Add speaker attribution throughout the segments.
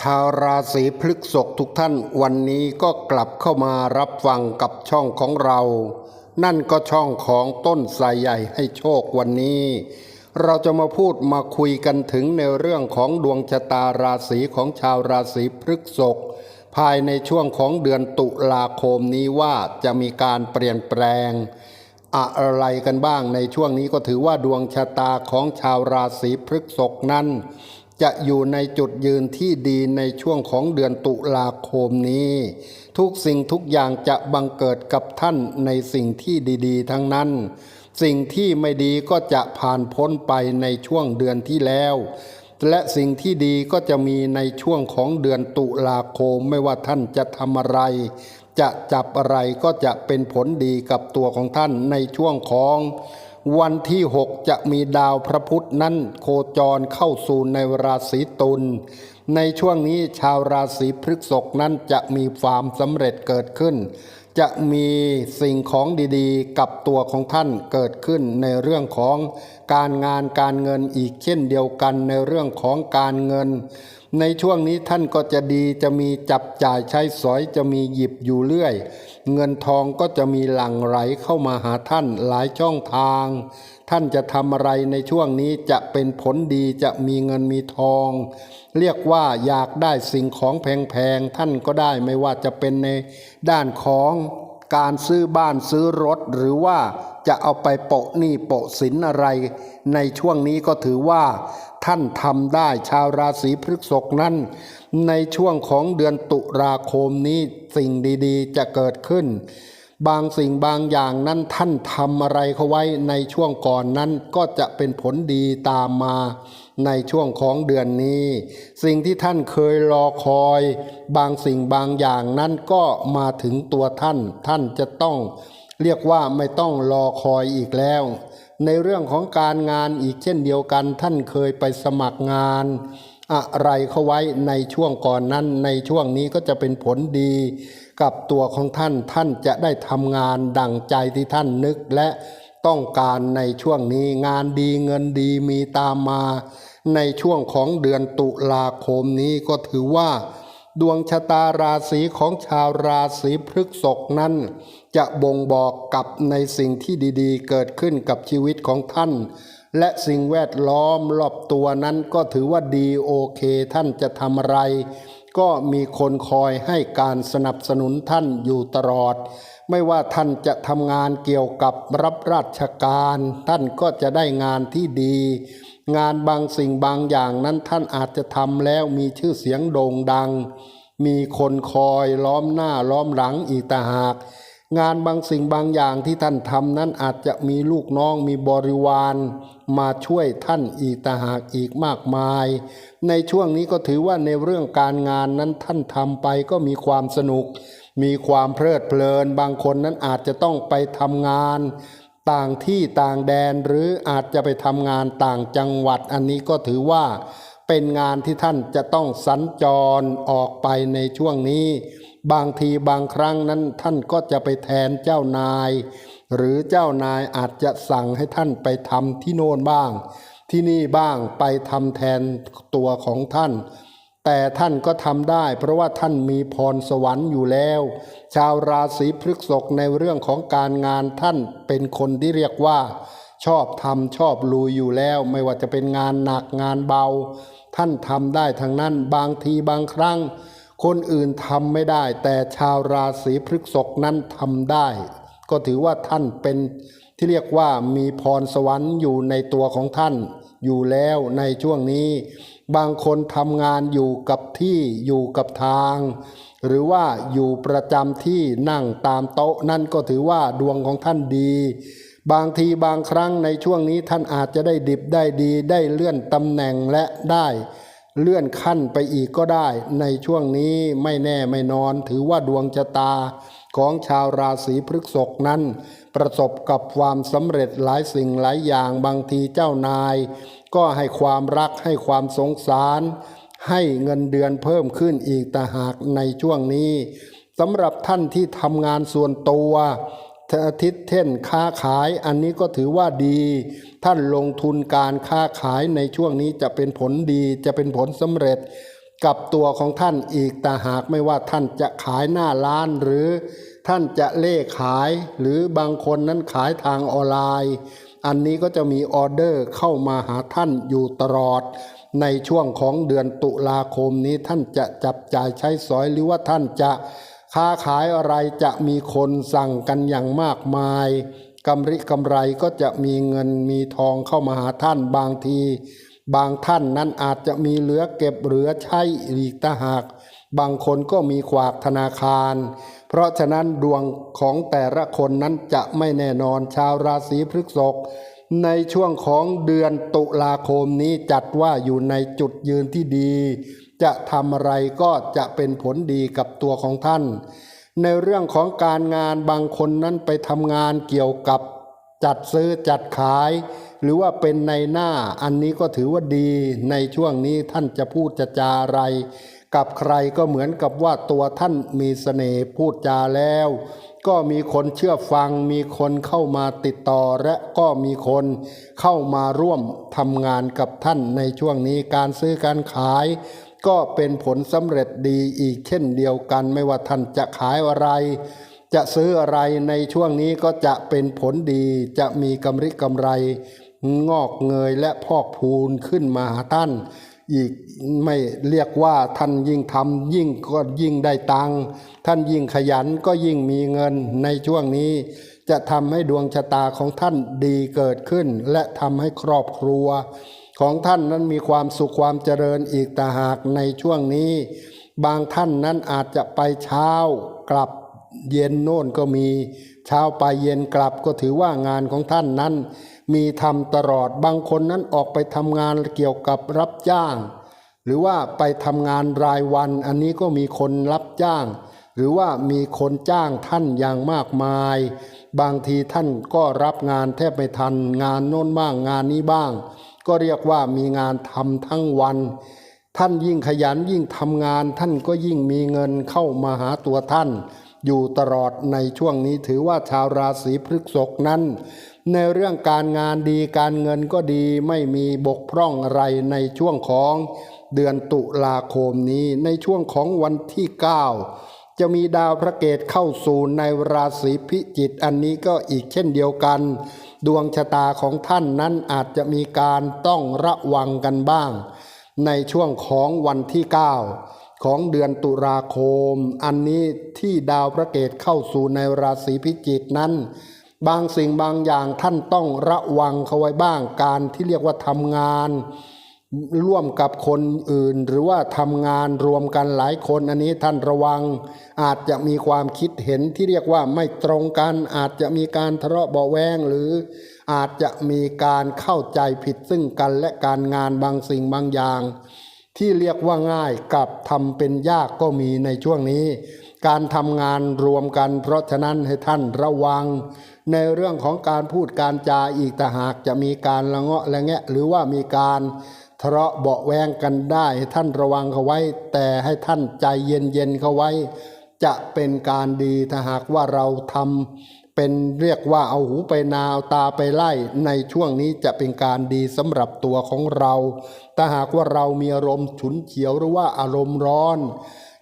Speaker 1: ชาวราศีพฤษภทุกท่านวันนี้ก็กลับเข้ามารับฟังกับช่องของเรา นั่นก็ช่องของต้นสายใหญ่ให้โชควันนี้ เราจะมาพูดมาคุยกันถึงในเรื่องของดวงชะตาราศีของชาวราศีพฤษภภายในช่วงของเดือนตุลาคมนี้ว่าจะมีการเปลี่ยนแปลง อะไรกันบ้างในช่วงนี้ก็ถือว่าดวงชะตาของชาวราศีพฤษภนั้น จะอยู่ในจุดยืนที่ดีในช่วงของเดือนตุลาคมนี้ ทุกสิ่งทุกอย่างจะบังเกิดกับท่านในสิ่งที่ดี ๆ ทั้งนั้น สิ่งที่ไม่ดีก็จะผ่านพ้นไปในช่วงเดือนที่แล้ว และสิ่งที่ดีก็จะมีในช่วงของเดือนตุลาคมไม่ว่าท่านจะทำอะไร จะจับอะไรก็จะเป็นผลดีกับตัวของท่านในช่วงของ วันที่ 6 จะมีดาวพระพุธนั้นโคจรเข้าสู่ในราศีตุลในช่วงนี้ชาวราศีพฤษภนั้นจะมีความสำเร็จเกิดขึ้น จะมีสิ่งของดีๆ กับตัวของท่านเกิดขึ้นในเรื่องของการงานการเงินอีกเช่นเดียวกันในเรื่องของการเงิน ในช่วงนี้ท่านก็จะดีจะมีจับจ่ายใช้สอยจะมีหยิบอยู่เรื่อย เงินทองก็จะมีหลั่งไหลเข้ามาหาท่านหลายช่องทาง ท่านจะทำอะไรในช่วงนี้จะเป็นผลดีจะมีเงินมีทอง เรียกว่าอยากได้สิ่งของแพงๆท่านก็ได้ไม่ว่าจะเป็นในด้านของการซื้อบ้านซื้อรถหรือว่า จะเอาไปโปะหนี้โปะสินอะไร ในช่วงนี้ก็ถือว่า ท่านทำได้ชาวราศีพฤษภนั้น ในช่วงของเดือนตุลาคมนี้สิ่งดีๆ จะเกิดขึ้น บางสิ่งบางอย่างนั้นท่านทำอะไรเขาไว้ในช่วงก่อนนั้นก็จะเป็นผลดีตามมาในช่วงของเดือนนี้ สิ่งที่ท่านเคยรอคอย บางสิ่งบางอย่างนั้นก็มาถึงตัวท่าน ท่านจะต้อง เรียกว่าไม่ต้องรอคอยอีกแล้ว ในเรื่องของการงานอีกเช่นเดียวกัน ท่านเคยไปสมัครงาน อะไรเข้าไว้ในช่วงก่อนนั้น ในช่วงนี้ก็จะเป็นผลดี กับตัวของท่านท่านจะได้ทำงานดั่งใจที่ท่านนึกและต้องการในช่วงนี้งานดีเงินดีมีตามมา ในช่วงของเดือนตุลาคมนี้ก็ถือว่า ดวงชะตาราศีของชาวราศีพฤษภนั้น จะบ่งบอกกับในสิ่งที่ดีๆ เกิดขึ้นกับชีวิตของท่าน และสิ่งแวดล้อมรอบตัวนั้นก็ถือว่าดีโอเคท่านจะทำอะไร ก็มีคนคอยให้การสนับสนุนท่านอยู่ตลอด ไม่ว่าท่านจะทำงานเกี่ยวกับรับราชการ ท่านก็จะได้งานที่ดี งานบางสิ่งบางอย่างนั้นท่านอาจจะทำแล้วมีชื่อเสียงโด่งดัง มีคนคอยล้อมหน้าล้อมหลังอีกต่างหาก งานบางสิ่งบางอย่างที่ท่านทำนั้นอาจจะมีลูกน้องมีบริวาร มาช่วยท่านอีกต่างหากอีกมากมาย ในช่วงนี้ก็ถือว่าในเรื่องการงานนั้นท่านทำไปก็มีความสนุก มีความเพลิดเพลิน บางคนนั้นอาจจะต้องไปทำงาน ต่างที่ต่างแดนหรืออาจจะไปทำงานต่างจังหวัด อันนี้ก็ถือว่าเป็นงานที่ท่านจะต้องสัญจรออกไปในช่วงนี้ บางทีบางครั้งนั้นท่านก็จะไปแทนเจ้านาย หรือเจ้านายอาจจะสั่งให้ท่านไปทำที่โน่นบ้าง ที่นี่บ้างไปทำแทนตัวของท่าน แต่ท่านก็ทำได้ เพราะว่าท่านมีพรสวรรค์อยู่แล้ว ชาวราศีพฤกษภในเรื่องของการงานท่านเป็นคนที่เรียกว่า ชอบทำชอบลุยอยู่แล้ว ไม่ว่าจะเป็นงานหนักงานเบา ท่านทำได้ทั้งนั้นบางทีบางครั้ง คนอื่นทำไม่ได้ แต่ชาวราศีพฤกษภนั้นทำได้ ก็ถือว่าท่านเป็นที่เรียกว่ามีพรสวรรค์อยู่ในตัวของท่าน อยู่แล้วในช่วงนี้ บางคนทำงานอยู่กับที่อยู่กับทาง หรือว่าอยู่ประจำที่นั่งตามโต๊ะนั่นก็ถือว่าดวงของท่านดี บางทีบางครั้งในช่วงนี้ท่านอาจจะได้ดิบได้ดี ได้เลื่อนตำแหน่งและได้เลื่อนขั้นไปอีกก็ได้ ในช่วงนี้ไม่แน่ไม่นอน ถือว่าดวงชะตา ของชาวราศีพฤษภนั้น ประสบกับความสำเร็จหลายสิ่งหลายอย่างบางทีเจ้านาย ก็ให้ความรักให้ความสงสาร ให้เงินเดือนเพิ่มขึ้นอีกต่หากในช่วงนี้สำหรับท่านที่ทำงานส่วนตัวอาทิตย์เท่นค้าขายอันนี้ก็ถือว่าดี ท่านลงทุนการค้าขายในช่วงนี้จะเป็นผลดีจะเป็นผลสำเร็จ กับตัวของท่านอีกแต่หากไม่ว่าท่านจะขายหน้าร้านหรือท่านจะเล่ขายหรือบางคนนั้นขายทางออนไลน์ อันนี้ก็จะมีออเดอร์เข้ามาหาท่านอยู่ตลอด ในช่วงของเดือนตุลาคมนี้ท่านจะจับจ่ายใช้สอยหรือว่าท่านจะค้าขายอะไรจะมีคนสั่งกันอย่างมากมายกำไรกำไรก็จะมีเงินมีทองเข้ามาหาท่านบางที บางท่านนั้นอาจจะมีเหลือเก็บเหลือใช้อีกต่าหาก บางคนก็มีขวากธนาคาร เพราะฉะนั้นดวงของแต่ละคนนั้นจะไม่แน่นอนชาวราศีพฤษภในช่วงของเดือนตุลาคมนี้จัดว่าอยู่ในจุดยืนที่ดี จะทำอะไรก็จะเป็นผลดีกับตัวของท่าน ในเรื่องของการงานบางคนนั้นไปทำงานเกี่ยวกับจัดซื้อจัดขาย หรือว่าเป็นในหน้าอันนี้ก็ถือว่าดีในช่วงนี้ท่านจะพูดจะจาอะไร กับใครก็เหมือนกับว่าตัวท่านมีเสน่ห์พูดจาแล้ว ก็มีคนเชื่อฟัง มีคนเข้ามาติดต่อและก็มีคนเข้ามาร่วมทำงานกับท่านในช่วงนี้การซื้อการขายก็เป็นผลสำเร็จดีอีกเช่นเดียวกัน ไม่ว่าท่านจะขายอะไร จะซื้ออะไรในช่วงนี้ก็จะเป็นผลดีจะมีกำไรกำไร งอกเงยและพอกพูนขึ้นมาท่าน อีกไม่เรียกว่าท่านยิ่งทำยิ่งก็ยิ่งได้ตังท่านยิ่งขยันก็ยิ่งมีเงินในช่วงนี้ จะทำให้ดวงชะตาของท่านดีเกิดขึ้น และทำให้ครอบครัว ของท่านนั้นมีความสุขความเจริญอีกต่หากในช่วงนี้ บางท่านนั้นอาจจะไปเช้ากลับเย็นโน่นก็มี เช้าไปเย็นกลับก็ถือว่างานของท่านนั้น มีทำตลอดบางคนนั้นออกไปทำงานเกี่ยวกับรับจ้าง หรือว่าไปทำงานรายวัน อันนี้ก็มีคนรับจ้าง หรือว่ามีคนจ้างท่านอย่างมากมาย บางทีท่านก็รับงานแทบไม่ทัน งานโน้นบ้างงานนี้บ้าง ก็เรียกว่ามีงานทำทั้งวัน ท่านยิ่งขยันยิ่งทำงาน ท่านก็ยิ่งมีเงินเข้ามาหาตัวท่าน อยู่ตลอดในช่วงนี้ถือว่าชาวราศีพฤษภนั้น ในเรื่องการงานดีการเงินก็ดีไม่มีบกพร่องอะไรในช่วงของเดือนตุลาคมนี้ในช่วงของวันที่ 9 จะมีดาวพระเกตเข้าสู่ในราศีพิจิกอันนี้ก็อีกเช่นเดียวกัน ดวงชะตาของท่านนั้นอาจจะมีการต้องระวังกันบ้าง ในช่วงของวันที่ 9 ของเดือนตุลาคม อันนี้ที่ดาวพระเกตเข้าสู่ในราศีพิจิกนั้น บางสิ่งบางอย่างท่านต้องระวังเขาไว้บ้างการที่เรียกว่าทำงาน ร่วมกับคนอื่น หรือว่าทำงานรวมกันหลายคนอันนี้ท่านระวัง อาจจะมีความคิดเห็นที่เรียกว่าไม่ตรงกัน อาจจะมีการทะเลาะเบาแวงหรืออาจจะมีการเข้าใจผิดซึ่งกันและการงานบางสิ่งบางอย่าง ที่เรียกว่าง่ายกับทำเป็นยากก็มีในช่วงนี้ การทำงานรวมกัน เพราะฉะนั้นให้ท่านระวัง ในเรื่องของการพูดการจาอีกแต่หากจะมีการละเงาะละแงะ หรือว่ามีการทะเลาะเบาแวงกันได้ให้ท่านระวังเขาไว้ แต่ให้ท่านใจเย็นๆเขาไว้ จะเป็นการดีถ้าหากว่าเราทำ เป็นเรียกว่าเอาหูไปนาเอาตาไปไล่ในช่วงนี้จะเป็นการดีสำหรับตัวของเราถ้าหากว่าเรามีอารมณ์ฉุนเฉียวหรือว่าอารมณ์ร้อน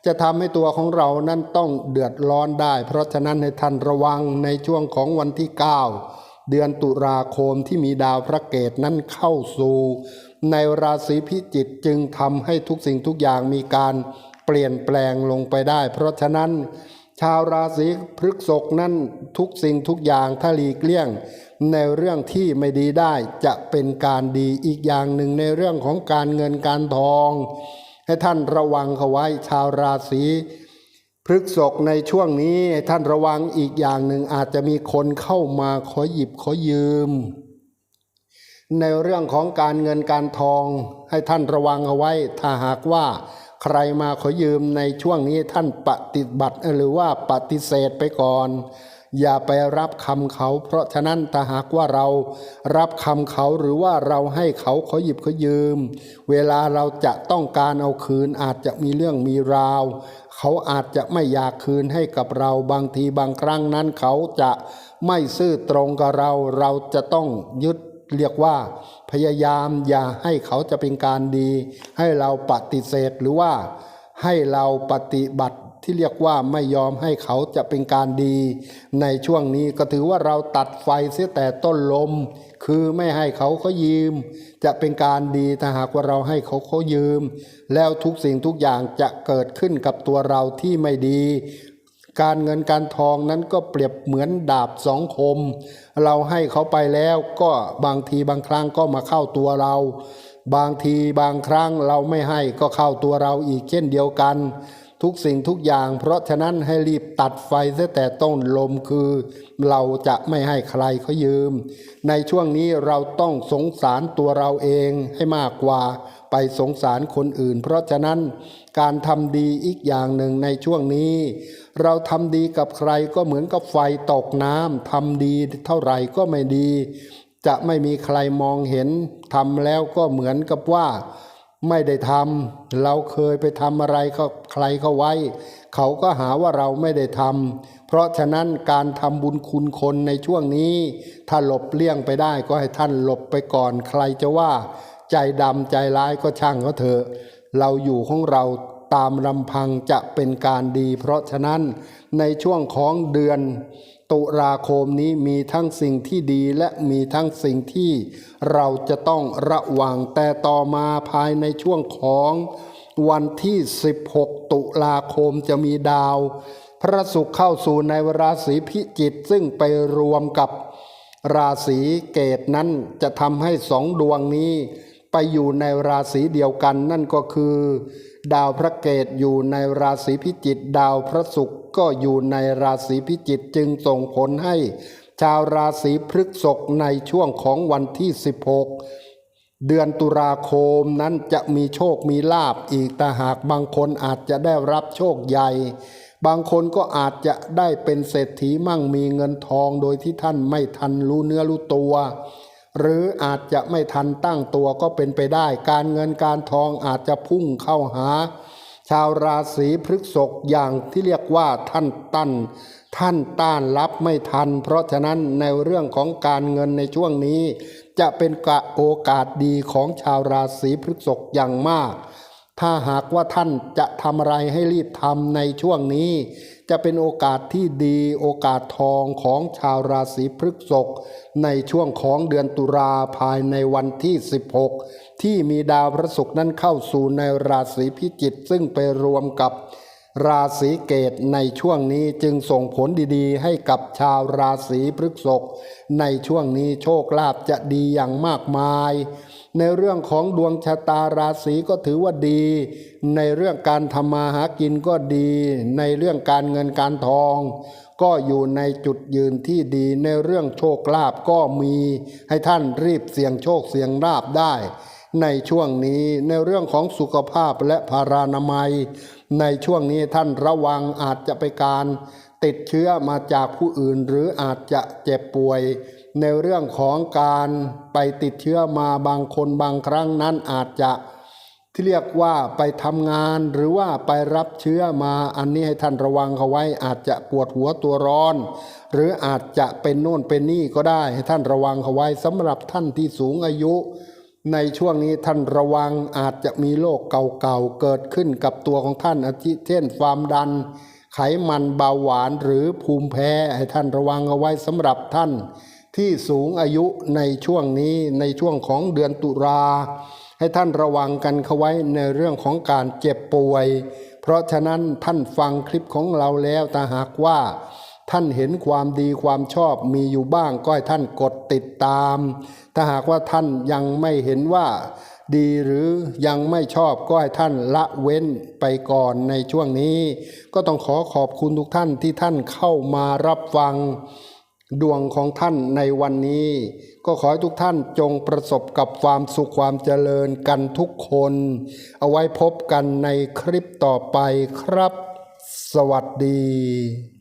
Speaker 1: จะทำให้ตัวของเรานั้นต้องเดือดร้อนได้ เพราะฉะนั้นให้ท่านระวังในช่วงของวันที่ 9 เดือนตุลาคมที่มีดาวพระเกตนั้นเข้าสู่ในราศีพิจิกจึงทำให้ทุกสิ่งทุกอย่างมีการเปลี่ยนแปลงลงไปได้ เพราะฉะนั้น ชาวราศีพฤษภนั้นทุกสิ่งทุกอย่างถ้าหลีกเลี่ยง ในเรื่องที่ไม่ดีได้จะเป็นการดีอีกอย่างหนึ่งในเรื่องของการเงินการทอง ให้ท่านระวังเขาไว้ชาวราศีพฤกษภในช่วงนี้ให้ท่านระวังอีกอย่างหนึ่งอาจจะมีคนเข้ามาขอหยิบขอยืม ในเรื่องของการเงินการทอง ให้ท่านระวังเอาไว้ถ้าหากว่า ใครมาขอยืมในช่วงนี้ท่านปฏิบัติหรือว่าปฏิเสธไปก่อน อย่าไปรับคำเขา เพราะฉะนั้นถ้าหากว่าเรารับคำเขาหรือว่าเราให้เขาขอหยิบขอยืม เวลาเราจะต้องการเอาคืนอาจจะมีเรื่องมีราว เขาอาจจะไม่อยากคืนให้กับเราบางทีบางครั้งนั้นเขาจะไม่ซื่อตรงกับเราเราจะต้องยึด เรียกว่าพยายามอย่าให้เขาจะเป็นการดี ให้เราปฏิเสธหรือว่าให้เราปฏิบัติที่เรียกว่าไม่ยอมให้เขาจะเป็นการดี ในช่วงนี้ก็ถือว่าเราตัดไฟเสียแต่ต้นลม คือไม่ให้เขาเขายืม จะเป็นการดีถ้าหากว่าเราให้เขาเขายืม แล้วทุกสิ่งทุกอย่างจะเกิดขึ้นกับตัวเราที่ไม่ดี การเงินการทองนั้นก็เปรียบเหมือนดาบสองคม เราให้เขาไปแล้วก็บางทีบางครั้งก็มาเข้าตัวเรา บางทีบางครั้งเราไม่ให้ก็เข้าตัวเราอีกเช่นเดียวกัน ทุกสิ่งทุกอย่าง เพราะฉะนั้นให้รีบตัดไฟเสียแต่ต้นลมคือ เราจะไม่ให้ใครเขายืม ในช่วงนี้เราต้องสงสารตัวเราเองให้มากกว่าไปสงสารคนอื่น เพราะฉะนั้นการทำดีอีกอย่างหนึ่งในช่วงนี้ เราทำดีกับใครก็เหมือนกับไฟตกน้ำทำดีเท่าไหร่ก็ไม่ดี จะไม่มีใครมองเห็นทำแล้วก็เหมือนกับว่า ไม่ได้ทำเราเคยไปทำอะไรเขาใครเขาไว้ เขาก็หาว่าเราไม่ได้ทำเพราะฉะนั้นการทำบุญคุณคนในช่วงนี้ ถ้าหลบเลี่ยงไปได้ก็ให้ท่านหลบไปก่อนใครจะว่า ใจดำใจร้ายก็ช่างเขาเถอะ เราอยู่ของเราตามลำพังจะเป็นการดี เพราะฉะนั้นในช่วงของเดือน ตุลาคมนี้มีทั้งสิ่งที่ดีและมีทั้งสิ่งที่เราจะต้องระวังแต่ต่อมาภายในช่วงของวันที่ 16 ตุลาคมจะมีดาว พระศุกร์เข้าสู่ในราศีพิจิกซึ่งไปรวมกับราศีเกตนั้นจะทำให้สองดวงนี้ ไปอยู่ในราศีเดียวกัน นั่นก็คือ ดาวพระเกตอยู่ในราศีพิจิกดาวพระศุกร์ก็อยู่ในราศีพิจิกจึงส่งผลให้ ชาวราศีพฤษภในช่วงของวันที่ 16 เดือนตุลาคมนั้นจะมีโชคมีลาบอีกแต่หากบางคนอาจจะได้รับโชคใหญ่บางคนก็อาจจะได้เป็นเศรษฐีมั่งมีเงินทองโดยที่ท่านไม่ทันรู้เนื้อรู้ตัว หรืออาจจะไม่ทันตั้งตัวก็เป็นไปได้ การเงินการทองอาจจะพุ่งเข้าหา ชาวราศีพฤษภอย่างที่เรียกว่าท่านตันท่านต้านรับไม่ทัน เพราะฉะนั้นในเรื่องของการเงินในช่วงนี้ จะเป็นกะโอกาสดีของชาวราศีพฤษภอย่างมาก ถ้าหากว่าท่านจะทำอะไรให้รีบทำในช่วงนี้ จะเป็นโอกาสที่ดีโอกาสทองของชาวราศีพฤษภในช่วงของเดือนตุลาภายในวันที่ 16 ที่มีดาวพระศุกร์นั้นเข้าสู่ในราศีพิจิกซึ่งไปรวมกับ ราศีเกตในช่วงนี้จึงส่งผลดีๆ ให้กับชาวราศีพฤษภในช่วงนี้โชคลาภจะดีอย่างมากมาย ในเรื่องของดวงชะตาราศีก็ถือว่าดี ในเรื่องการทำมาหากินก็ดี ในเรื่องการเงินการทอง ก็อยู่ในจุดยืนที่ดีในเรื่องโชคลาภก็มีให้ท่านรีบเสี่ยงโชคเสี่ยงลาภได้ ในช่วงนี้ในเรื่องของสุขภาพและพารานามัย ในช่วงนี้ท่านระวังอาจจะไปการติดเชื้อมาจากผู้อื่น หรืออาจจะเจ็บป่วย ในเรื่องของการไปติดเชื้อมาบางคนบางครั้งนั้นอาจจะที่เรียกว่าไปทำงานหรือว่าไปรับเชื้อมาอันนี้ให้ท่านระวังเขาไว้ อาจจะปวดหัวตัวร้อน หรืออาจจะเป็นโน่นเป็นนี่ก็ได้ให้ท่านระวังเขาไว้สำหรับท่านที่สูงอายุ ในช่วงนี้ท่านระวังอาจจะมีโรคเก่าๆเกิดขึ้นกับตัวของท่านอาทิเช่นความดัน ไขมันเบาหวานหรือภูมิแพ้ให้ท่านระวังเอาไว้สำหรับท่าน ที่สูงอายุในช่วงนี้ในช่วงของเดือนตุลาให้ท่านระวังกันเข้าไว้ในเรื่องของการเจ็บป่วย เพราะฉะนั้นท่านฟังคลิปของเราแล้วแต่หากว่า ท่านเห็นความดีความชอบมีอยู่บ้างก็ให้ท่านกดติดตาม ถ้าหากว่าท่านยังไม่เห็นว่าดีหรือยังไม่ชอบก็ให้ท่านละเว้นไปก่อนในช่วงนี้ ก็ต้องขอขอบคุณทุกท่านที่ท่านเข้ามารับฟังดวงของท่านในวันนี้ ก็ขอให้ทุกท่านจงประสบกับความสุขความเจริญกันทุกคน เอาไว้พบกันในคลิปต่อไปครับ สวัสดี